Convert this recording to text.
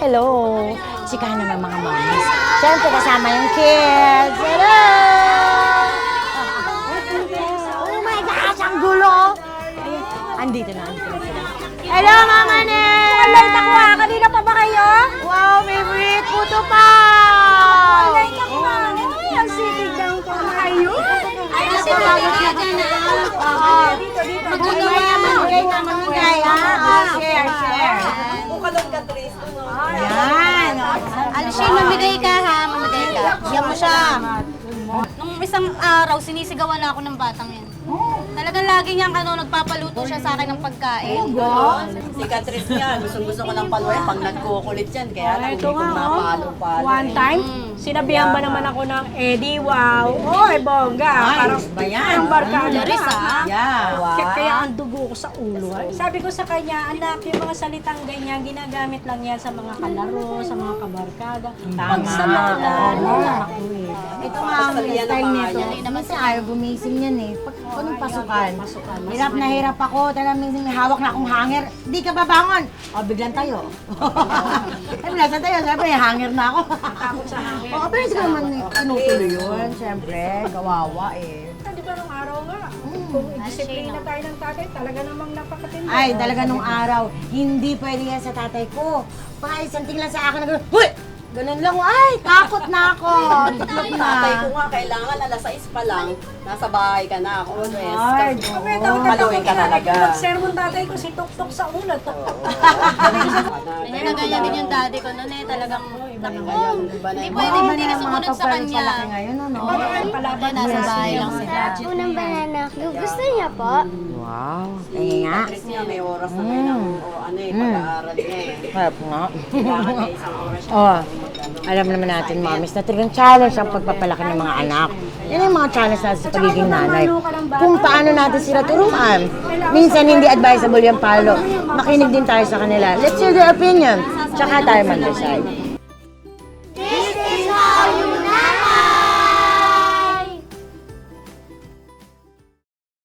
hello. Chika naman mga mommies. Siyempre kasama yung kids. Hello! Oh my gosh, ang gulo! Ayun, andito na, andito na sila. Hello, Mama Nel! Alert ako ah! Kanina pa ba kayo? Wow, favorite! Puto pa! Alert ako ah! Ay, ang sitig lang ko. Ayun! Ay, kasi bago ka dyan, Oo. Dito, dito. Mamaya, mamigay na, mamigay, siya. Nung isang araw, sinisigawan na ako ng batang yan. Talagang lagi niyang ano, nagpapaluto siya sa akin ng pagkain. Si Catrice niya, gustong-gusto ko ng paluin pag nagkukulit yan. Kaya lang, hindi Ito ko nga, oh. mapalo-palo. One time, sinabihan ba naman ako ng Eddie, wow. Oy, bongga. Ay, Parang, ba yan? parang barkada Charis, na. ah. Yeah. Kaya, kaya ang dugo ko sa ulo. Sabi ko sa kanya, anak, yung mga salitang ganyan, ginagamit lang yan sa mga kalaro, sa mga kabarkada. Pag sa lola, lola ako eh. Ito nga ang style nito. Minsan ayaw gumising yan eh. Pag anong pasukan? Hirap na hirap ako. Talagang minsan may hawak na akong hanger. Di ka babangon. O, biglang tayo. Ay, biglang tayo. Siyempre, hanger na ako. Takot sa hangin. Oo, pero hindi ko naman tinutuloy yun. Siyempre, kawawa eh. Di ba nung araw nga, kung disiplina tayo ng tatay, talaga namang napakatindi. Ay, talaga nung araw, hindi pwede yan sa tatay ko. Pa, isang tingnan sa akin na gano'n, Huy! Ganun lang, ay, takot na ako. Na. tatay ko nga, kailangan alas 6 pa lang, nasa bahay ka na. Ako, yes. Hard. Paluin ka talaga. Sermon tatay ko, si Tok-Tok sa ulo. Ganyan na ganyan din yung daddy ko noon eh, talagang Hindi pwede hindi ka ang sumunod sa kanya. ngayon, ano? Palaban Nasa bahay lang sila. Unang banana cue. Gusto niya po? Wow. Kaya nga. Niya, may oras na ngayon ang, o, ano eh, pag-aaral niya eh. Harap nga. Kailangan may isang oras siya. Oh, alam naman natin, mamis, na talagang challenge ang pagpapalaki ng mga anak. Yan yung mga challenge natin sa pagiging nanay. Kung paano natin sila turuan. Minsan hindi advisable yung palo. Makinig din tayo sa kanila. Let's hear their opinion. Tsaka tayo mag-decide.